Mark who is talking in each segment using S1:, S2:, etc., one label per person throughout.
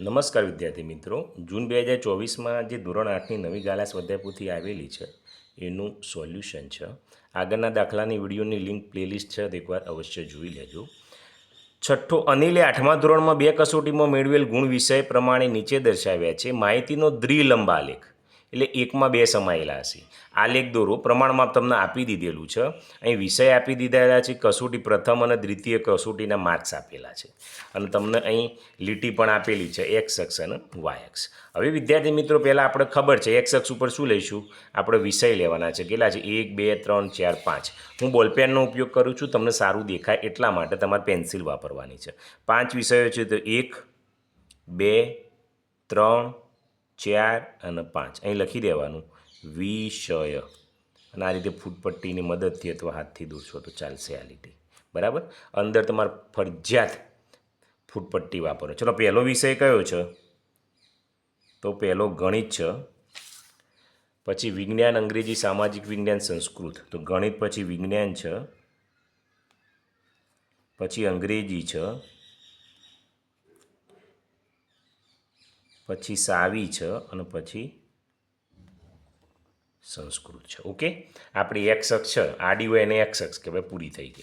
S1: નમસ્કાર વિદ્યાર્થી મિત્રો. જૂન બે હજાર ચોવીસમાં જે ધોરણ આઠની નવી ગાલા સ્વાધ્યાયપોથી આવેલી છે, એનું સોલ્યુશન છે. આગળના દાખલાની વિડીયોની લિંક પ્લેલિસ્ટ છે, તે એકવાર અવશ્ય જોઈ લેજો. છઠ્ઠો અનિલે આઠમા ધોરણમાં બે કસોટીમાં મેળવેલ ગુણ વિષય પ્રમાણે નીચે દર્શાવ્યા છે. માહિતીનો દ્વિલંબ આલેખ એટલે એકમાં બે સમાયેલા હશે. આલેખ દોરો પ્રમાણમાં તમને આપી દીધેલું છે. અહીં વિષય આપી દીધેલા છે, કસોટી પ્રથમ અને દ્વિતીય કસોટીના માર્ક્સ આપેલા છે. અને તમને અહીં લીટી પણ આપેલી છે એક્સ અક્ષ અને વાય અક્ષ. હવે વિદ્યાર્થી મિત્રો, પહેલાં આપણે ખબર છે એક્સ અક્ષ ઉપર શું લઈશું? આપણે વિષય લેવાના છે. કેટલા છે? એક, બે, ત્રણ, ચાર, પાંચ. હું બોલપેનનો ઉપયોગ કરું છું. તમને સારું દેખાય એટલા માટે તમારે પેન્સિલ વાપરવાની છે. પાંચ વિષયો છે તો એક, બે, ત્રણ ચાર અને પાંચ. અહીં લખી દેવાનું, વિષય. અને આ રીતે ફૂટપટ્ટીની મદદથી અથવા હાથથી દોરશો તો ચાલશે આ લીટી. બરાબર? અંદર તમારે ફરજિયાત ફૂટપટ્ટી વાપરો ચલો, પહેલો વિષય કયો છે? તો પહેલો ગણિત છે. પછી વિજ્ઞાન, અંગ્રેજી, સામાજિક વિજ્ઞાન, સંસ્કૃત. તો ગણિત પછી વિજ્ઞાન છે. પછી અંગ્રેજી છે. પછી સાવી છે અને પછી સંસ્કૃત છે. ઓકે? આપણી એક્સ અક્ષ આડી હોય એને એક્સ અક્ષ કહેવાય પૂરી થઈ ગઈ.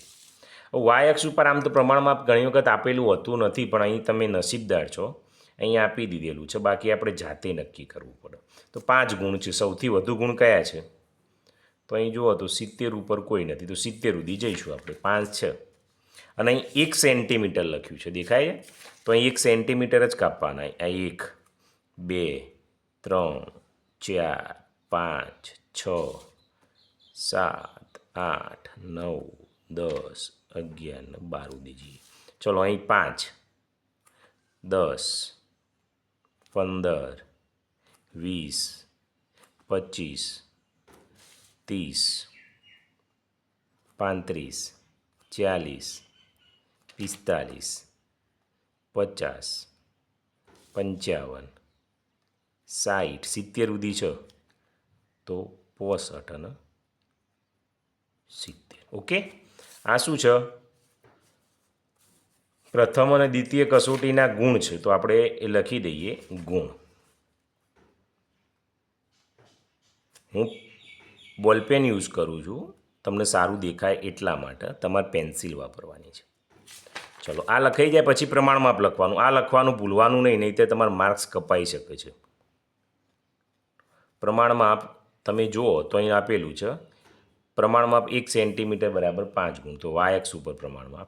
S1: વાય અક્ષ ઉપર આમ તો પ્રમાણમાં ઘણી વખત આપેલું હોતું નથી, પણ અહીં તમે નસીબદાર છો. અહીં આપી દીધેલું છે. બાકી આપણે જાતે નક્કી કરવું પડે. તો પાંચ ગુણ છે. સૌથી વધુ ગુણ કયા છે? તો અહીં જુઓ તો સિત્તેર ઉપર કોઈ નથી. તો સિત્તેર સુધી જઈશું આપણે. પાંચ, છે. અને અહીં એક સેન્ટીમીટર લખ્યું છે. દેખાય તો અહીં એક સેન્ટીમીટર જ કાપવાના. આ એક. બે, ત્રણ, ચાર, પાંચ, છ, સાત, આઠ, નવ, દસ, અગિયાર ને બાર દીજીએ ચલો અહીં પાંચ, દસ, પંદર, વીસ, પચીસ, ત્રીસ, પાંત્રીસ, ચાલીસ, પિસ્તાલીસ, પચાસ, પંચાવન સાઠ સિત્તેર સુધી છે. તો પોસઠ અને સિત્તેર. ઓકે? આ શું છે? પ્રથમ અને દ્વિતીય કસોટીના ગુણ છે. તો આપણે એ લખી દઈએ ગુણ. હું બોલપેન યુઝ કરું છું. તમને સારું દેખાય એટલા માટે તમારે પેન્સિલ વાપરવાની છે. ચલો, આ લખાઈ જાય પછી પ્રમાણમાં લખવાનું. આ લખવાનું ભૂલવાનું નહીં નહીં તો તમારા માર્ક્સ કપાઈ શકે છે. પ્રમાણમાં આપ તમે જુઓ તો અહીં આપેલું છે. પ્રમાણમાં આપ એક સેન્ટીમીટર બરાબર પાંચ ગુણ. તો વાય એક્સ ઉપર પ્રમાણમાં આપ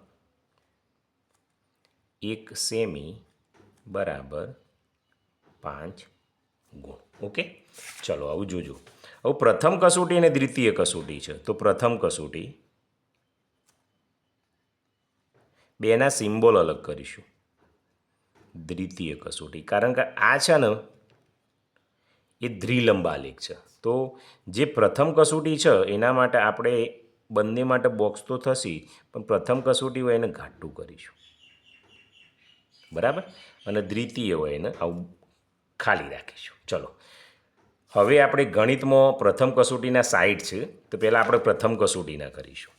S1: એક સેમી બરાબર પાંચ ગુણ. ઓકે? ચલો, આવું જોજો. હવે પ્રથમ કસોટી અને દ્વિતીય કસોટી છે. તો પ્રથમ કસોટી બેના સિમ્બોલ અલગ કરીશું. દ્વિતીય કસોટી. કારણ કે આ છે ને એ દ્વિલંબ આલેખ છે. તો જે પ્રથમ કસોટી છે, એના માટે આપણે બંને માટે બોક્સ તો થશે, પણ પ્રથમ કસોટી હોય એને ઘાટું કરીશું. બરાબર? અને દ્વિતીય હોય એને આવું ખાલી રાખીશું. ચલો. હવે આપણે ગણિતમાં પ્રથમ કસોટીના સાઈડ છે, તો પહેલાં આપણે પ્રથમ કસોટીના કરીશું.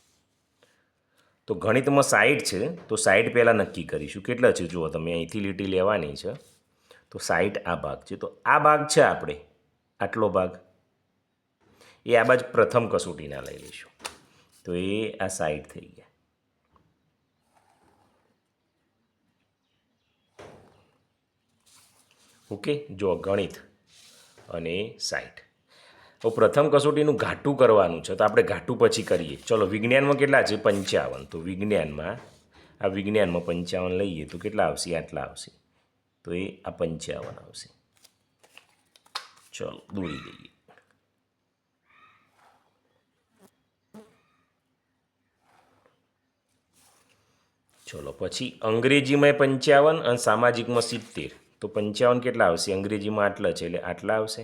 S1: તો ગણિતમાં સાઈડ છે, તો સાઈડ પહેલાં નક્કી કરીશું. કેટલા છે? જુઓ, તમે અહીંથી લીટી લેવાની છે. તો સાઈડ આ ભાગ છે. તો આ ભાગ છે આપણે. આટલો ભાગ. એ આ બાજુ પ્રથમ કસોટીના લઈ લઈશું. તો એ આ સાઈડ થઈ ગયા. ઓકે જો ગણિત અને સાઈટ તો પ્રથમ કસોટીનું ઘાટું કરવાનું છે, તો આપણે ઘાટું પછી કરીએ. ચલો, વિજ્ઞાનમાં કેટલા છે? પંચાવન. તો વિજ્ઞાનમાં, આ વિજ્ઞાનમાં પંચાવન લઈએ તો કેટલા આવશે? આટલા આવશે. તો એ આ પંચાવન આવશે. ચલો દોરી દઈએ ચલો પછી અંગ્રેજીમાં પંચાવન અને સામાજિકમાં સિત્તેર. તો પંચાવન કેટલા આવશે? અંગ્રેજીમાં આટલા છે, એટલે આટલા આવશે?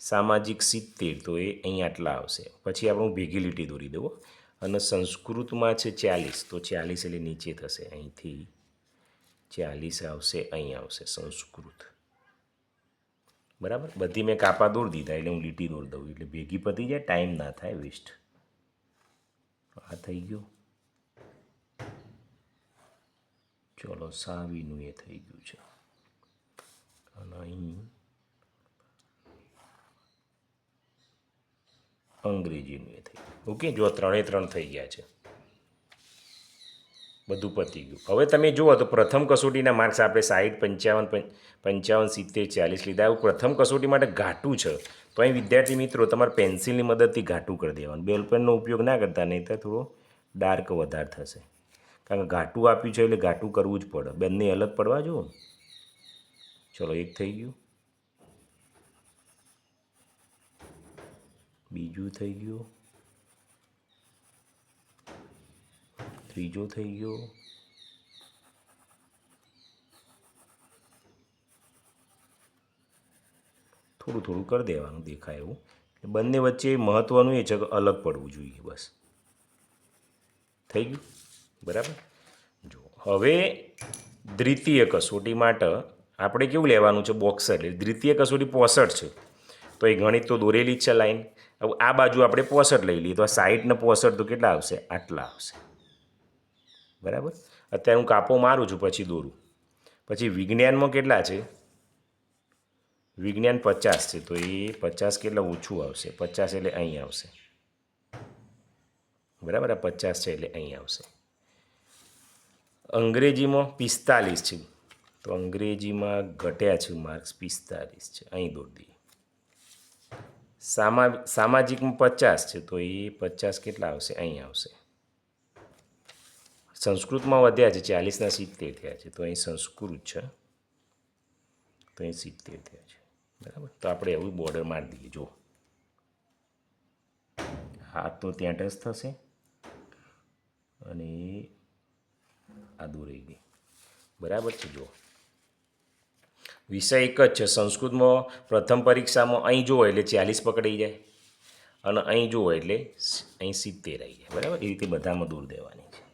S1: સામાજિક સિત્તેર, તો એ અહીં આટલા આવશે. પછી આપણે ભેગી લીટી દોરી દેવો અને સંસ્કૃતમાં છે ચાલીસ, તો ચાલીસ એટલે નીચે થશે. અહીંથી ચાલીસ આવશે, અહીં આવશે સંસ્કૃત. બરાબર? બધી મેં કાપા દોરી દીધા, એટલે હું લીટી દોરી દઉં, એટલે ભેગી પતી જાય, ટાઈમ ના થાય, વેસ્ટ. આ થઈ ગયું. ચલો, સાવીનું એ થઈ ગયું છે. અને અહીં અંગ્રેજીનું એ થઈ ગયું. ઓકે, જો ત્રણે ત્રણ થઈ ગયા છે. બધું પતી ગયું. હવે તમે જુઓ તો પ્રથમ કસોટીના માર્ક્સ આપણે સાઠ પંચાવન પંચાવન, સિત્તેર, ચાલીસ લીધા. એવું પ્રથમ કસોટી માટે ઘાટું છે. તો અહીં વિદ્યાર્થી મિત્રો, તમારે પેન્સિલની મદદથી ઘાટું કરી દેવાનું. બેલ પેનનો ઉપયોગ ના કરતા નહીં તો થોડો ડાર્ક વધારે થશે. કારણ કે ઘાટું આપ્યું છે એટલે ઘાટું કરવું જ પડે. બંને અલગ પડવા જુઓ. ચલો, એક થઈ ગયું. બીજું થઈ ગયું. ત્રીજો થઈ ગયો. થોડું થોડું કરી દેવાનું દેખાય એવું. બંને વચ્ચે મહત્ત્વનું એ છે કે અલગ પડવું જોઈએ બસ. થઈ ગયું? બરાબર? જો, હવે દ્વિતીય કસોટી માટે આપણે કેવું લેવાનું છે બોક્સર? એટલે દ્વિતીય કસોટી પોસઠ છે. તો એ ગણિત તો દોરેલી જ છે લાઈન. હવે આ બાજુ આપણે પોસઠ લઈ લઈએ. તો આ સાઠ ને પોસઠ તો કેટલા આવશે? આટલા આવશે. બરાબર? અત્યારે હું કાપો મારું છું, પછી દોરું. પછી વિજ્ઞાનમાં કેટલા છે? વિજ્ઞાન પચાસ છે, તો એ પચાસ કેટલા ઓછું આવશે? પચાસ એટલે અહીં આવશે. બરાબર? આ પચાસ છે એટલે અહીં આવશે. અંગ્રેજીમાં પિસ્તાલીસ છે. તો અંગ્રેજીમાં ઘટ્યા છે માર્ક્સ પિસ્તાલીસ છે. અહીં દોરી દઈએ. સામા, સામાજિકમાં પચાસ છે, તો એ પચાસ કેટલા આવશે? અહીં આવશે. સંસ્કૃતમાં વધ્યા છે, ચાલીસના સિત્તેર થયા છે. તો અહીં સંસ્કૃત છે. તો અહીં સિત્તેર થયા છે. બરાબર? તો આપણે એવું બોર્ડર મારી દઈએ. જો હાથ તો ત્યાં ટચ થશે. અને આ દોરાઈ ગઈ. બરાબર છે જો વિષય એક જ છે. સંસ્કૃતમાં પ્રથમ પરીક્ષામાં અહીં જુઓ એટલે ચાલીસ પકડાઈ જાય. અને અહીં જુઓ એટલે અહીં સિત્તેર આવી જાય. બરાબર? એ રીતે બધામાં દૂર દેવાની છે.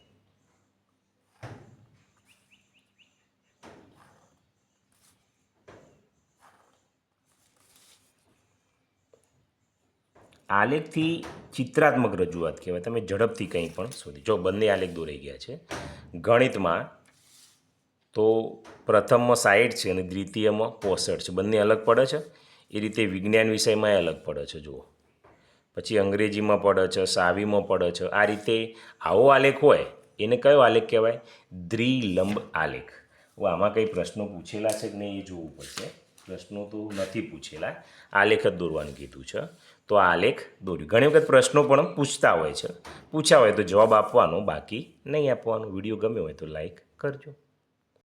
S1: આલેખથી ચિત્રાત્મક રજૂઆત કહેવાય. તમે ઝડપથી કંઈ પણ શોધી. જો બંને આલેખ દોરાઈ ગયા છે. ગણિતમાં તો પ્રથમમાં સાઠ છે અને દ્વિતીયમાં પોસઠ છે. બંને અલગ પડે છે. એ રીતે વિજ્ઞાન વિષયમાં અલગ પડે છે. જુઓ. પછી અંગ્રેજીમાં પડે છે, સાવીમાં પડે છે. આ રીતે આવો આલેખ હોય, એને કયો આલેખ કહેવાય? દ્વિલંબ આલેખ. હવે આમાં કંઈ પ્રશ્નો પૂછેલા છે કે નહીં એ જોવું પડશે. પ્રશ્નો તો નથી પૂછેલા. આલેખ જ દોરવાનું કીધું છે. તો આ આલેખ દોર્યું. ઘણી વખત પ્રશ્નો પણ પૂછતા હોય છે. પૂછ્યા હોય તો જવાબ આપવાનો, બાકી નહીં આપવાનો. વીડિયો ગમ્યો હોય તો લાઈક કરજો.